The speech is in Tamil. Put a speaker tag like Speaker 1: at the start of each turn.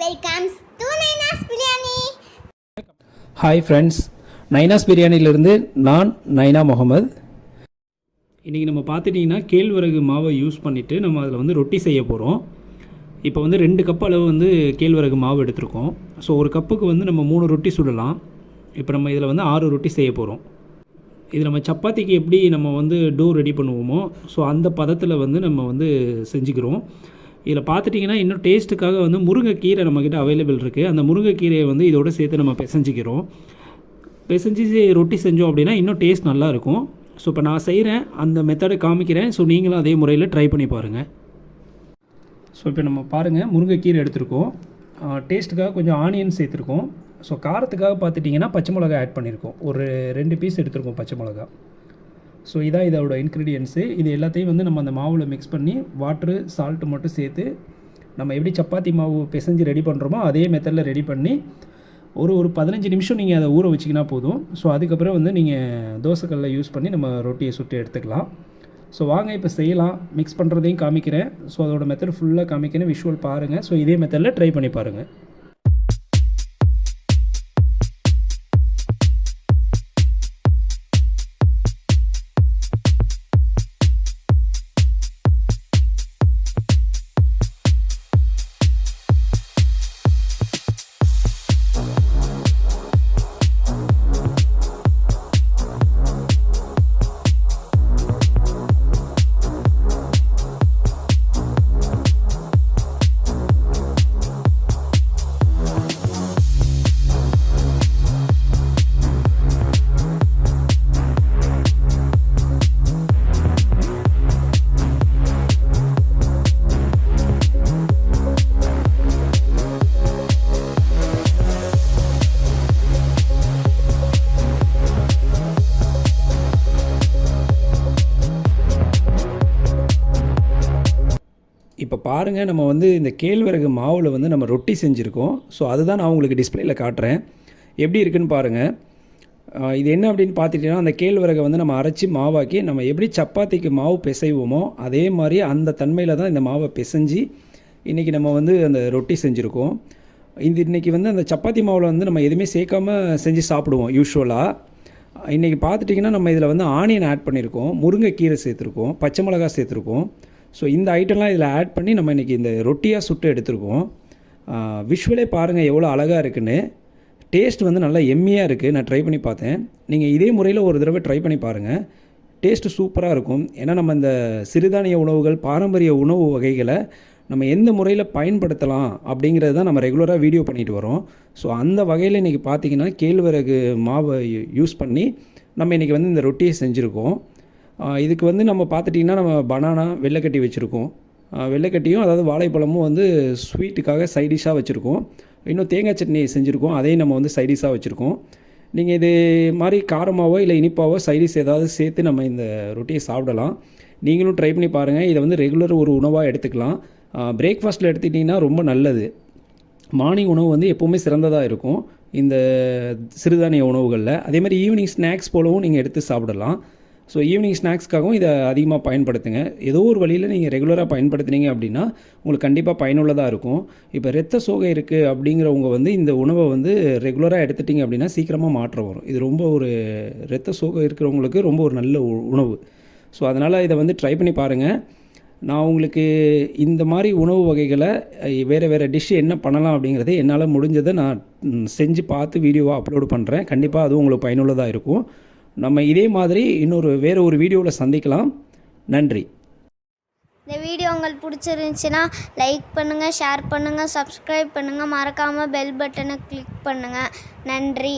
Speaker 1: Welcomes to Naina's biryani
Speaker 2: hi friends Naina's பிரியாணியிலிருந்து நான் நைனா முகமது. இன்றைக்கி நம்ம பார்த்துட்டிங்கன்னா கேழ்வரகு மாவை யூஸ் பண்ணிவிட்டு நம்ம அதில் வந்து ரொட்டி செய்ய போகிறோம் இப்போ வந்து ரெண்டு கப் அளவு வந்து கேழ்வரகு மாவு எடுத்திருக்கோம். ஸோ ஒரு கப்புக்கு வந்து நம்ம மூணு ரொட்டி சுடலாம். இப்போ நம்ம இதில் வந்து ஆறு ரொட்டி செய்ய போகிறோம் இது நம்ம சப்பாத்திக்கு எப்படி நம்ம வந்து டோ ரெடி பண்ணுவோமோ ஸோ அந்த பதத்தில் வந்து நம்ம வந்து செஞ்சுக்கிறோம். இதில் பார்த்துட்டிங்கன்னா இன்னும் டேஸ்ட்டுக்காக வந்து முருங்கைக்கீரை நம்மக்கிட்ட அவைலபிள் இருக்குது அந்த முருங்கைக்கீரையை வந்து இதோட சேர்த்து நம்ம பிசைஞ்சிக்கிறோம். பிசைஞ்சி ரொட்டி செஞ்சோம் அப்படின்னா இன்னும் டேஸ்ட் நல்லாயிருக்கும் ஸோ இப்போ நான் செய்கிறேன் அந்த மெத்தடை காமிக்கிறேன். ஸோ நீங்களும் அதே முறையில் ட்ரை பண்ணி பாருங்கள் ஸோ இப்போ நம்ம பாருங்கள் முருங்கைக்கீரை எடுத்திருக்கோம். டேஸ்ட்டுக்காக கொஞ்சம் ஆனியன் சேர்த்துருக்கோம். ஸோ காரத்துக்காக பார்த்துட்டிங்கன்னா பச்சை மிளகா ஆட் பண்ணியிருக்கோம் ஒரு ரெண்டு பீஸ் எடுத்திருக்கோம் பச்சை மிளகா ஸோ இதான் இதோட இன்க்ரீடியன்ஸு இது எல்லாத்தையும் வந்து நம்ம அந்த மாவில் மிக்ஸ் பண்ணி வாட்ரு சால்ட்டு மட்டும் சேர்த்து நம்ம எப்படி சப்பாத்தி மாவு பிசைஞ்சு ரெடி பண்ணுறோமோ அதே மெத்தடில் ரெடி பண்ணி ஒரு ஒரு பதினஞ்சு நிமிஷம் நீங்கள் அதை ஊற வச்சிங்கன்னா போதும். ஸோ அதுக்கப்புறம் வந்து நீங்கள் தோசைக்கல்லில் யூஸ் பண்ணி நம்ம ரொட்டியை சுட்டு எடுத்துக்கலாம். ஸோ வாங்க இப்போ செய்யலாம். மிக்ஸ் பண்ணுறதையும் காமிக்கிறேன். ஸோ அதோட மெத்தட் ஃபுல்லாக காமிக்கிறேன். விஷுவல் பாருங்கள் ஸோ இதே மெத்தடில் ட்ரை பண்ணி பாருங்கள் இப்போ பாருங்கள் நம்ம வந்து இந்த கேழ்வரகு மாவில் வந்து நம்ம ரொட்டி செஞ்சுருக்கோம். ஸோ அதுதான் நான் உங்களுக்கு டிஸ்பிளேயில் காட்டுறேன். எப்படி இருக்குன்னு பாருங்கள் இது என்ன அப்படின்னு பார்த்துட்டிங்கன்னா அந்த கேழ்வரகை வந்து நம்ம அரைச்சி மாவாக்கி நம்ம எப்படி சப்பாத்திக்கு மாவு பிசைவோமோ அதே மாதிரி அந்த தன்மையில் தான் இந்த மாவை பிசைஞ்சு இன்றைக்கி நம்ம வந்து அந்த ரொட்டி செஞ்சுருக்கோம். இந்த இன்றைக்கி வந்து அந்த சப்பாத்தி மாவில் வந்து நம்ம எதுவுமே சேர்க்காம செஞ்சு சாப்பிடுவோம் யூஸ்வலாக இன்றைக்கி பார்த்துட்டிங்கன்னா நம்ம இதில் வந்து ஆனியன் ஆட் பண்ணியிருக்கோம் முருங்கைக்கீரை சேர்த்துருக்கோம் பச்சை மிளகா சேர்த்துருக்கோம். ஸோ இந்த ஐட்டம்லாம் இதில் ஆட் பண்ணி நம்ம இன்றைக்கி இந்த ரொட்டியாக சுட்டு எடுத்துருக்கோம். விஷுவலே பாருங்கள் எவ்வளோ அழகாக இருக்குன்னு. டேஸ்ட் வந்து நல்லா எம்மியாக இருக்குது நான் ட்ரை பண்ணி பார்த்தேன். நீங்கள் இதே முறையில் ஒரு தடவை ட்ரை பண்ணி பாருங்கள் டேஸ்ட்டு சூப்பராக இருக்கும். ஏன்னா நம்ம இந்த சிறுதானிய உணவுகள் பாரம்பரிய உணவு வகைகளை நம்ம எந்த முறையில் பயன்படுத்தலாம் அப்படிங்கிறது தான் நம்ம ரெகுலராக வீடியோ பண்ணிட்டு வரோம். ஸோ அந்த வகையில் இன்றைக்கி பார்த்தீங்கன்னா கேழ்வரகு மாவை யூஸ் பண்ணி நம்ம இன்றைக்கி வந்து இந்த ரொட்டியை செஞ்சுருக்கோம். இதுக்கு வந்து நம்ம பார்த்துட்டிங்கன்னா நம்ம பனானா வெள்ளைக்கட்டி வச்சுருக்கோம். வெள்ளைக்கட்டியும் அதாவது வாழைப்பழமும் வந்து ஸ்வீட்டுக்காக சைடிஷாக வச்சுருக்கோம். இன்னும் தேங்காய் சட்னி செஞ்சுருக்கோம். அதையும் நம்ம வந்து சைடிஷாக வச்சுருக்கோம். நீங்கள் இது மாதிரி காரமாகவோ இல்லை இனிப்பாவோ சைடிஷ் ஏதாவது சேர்த்து நம்ம இந்த ரொட்டியை சாப்பிடலாம். நீங்களும் ட்ரை பண்ணி பாருங்கள் இதை வந்து ரெகுலர் ஒரு உணவாக எடுத்துக்கலாம். பிரேக்ஃபாஸ்ட்டில் எடுத்துக்கிட்டிங்கன்னா ரொம்ப நல்லது. மார்னிங் உணவு வந்து எப்போவுமே சிறந்ததாக இருக்கும். இந்த சிறுதானிய உணவுகளில். அதே மாதிரி ஈவினிங் ஸ்நாக்ஸ் போலவும் நீங்கள் எடுத்து சாப்பிடலாம். ஸோ ஈவினிங் ஸ்நாக்ஸ்க்காகவும் இதை அதிகமாக பயன்படுத்துங்க. ஏதோ ஒரு வழியில் நீங்கள் ரெகுலராக பயன்படுத்துனீங்க அப்படின்னா உங்களுக்கு கண்டிப்பாக பயனுள்ளதாக இருக்கும். இப்போ ரத்த சோகை இருக்குது அப்படிங்கிறவங்க வந்து இந்த உணவை வந்து ரெகுலராக எடுத்துட்டிங்க அப்படின்னா சீக்கிரமாக மாற்றம் வரும். இது ரொம்ப ஒரு ரத்த சோகை இருக்கிறவங்களுக்கு ரொம்ப ஒரு நல்ல உ- உணவு. ஸோ அதனால் இதை வந்து ட்ரை பண்ணி பாருங்கள் நான் உங்களுக்கு இந்த மாதிரி உணவு வகைகளை வேறு வேறு டிஷ்ஷு என்ன பண்ணலாம் அப்படிங்கிறத என்னால் முடிஞ்சதை நான் செஞ்சு பார்த்து வீடியோவாக அப்லோடு பண்ணுறேன் கண்டிப்பாக அதுவும் உங்களுக்கு பயனுள்ளதாக இருக்கும். நம்ம இதே மாதிரி இன்னொரு வேறு ஒரு வீடியோவில் சந்திக்கலாம். நன்றி.
Speaker 1: இந்த வீடியோ உங்களுக்கு பிடிச்சிருந்துச்சுன்னா லைக் பண்ணுங்கள் ஷேர் பண்ணுங்கள் சப்ஸ்கிரைப் பண்ணுங்கள் மறக்காமல் பெல் பட்டனை கிளிக் பண்ணுங்கள் நன்றி.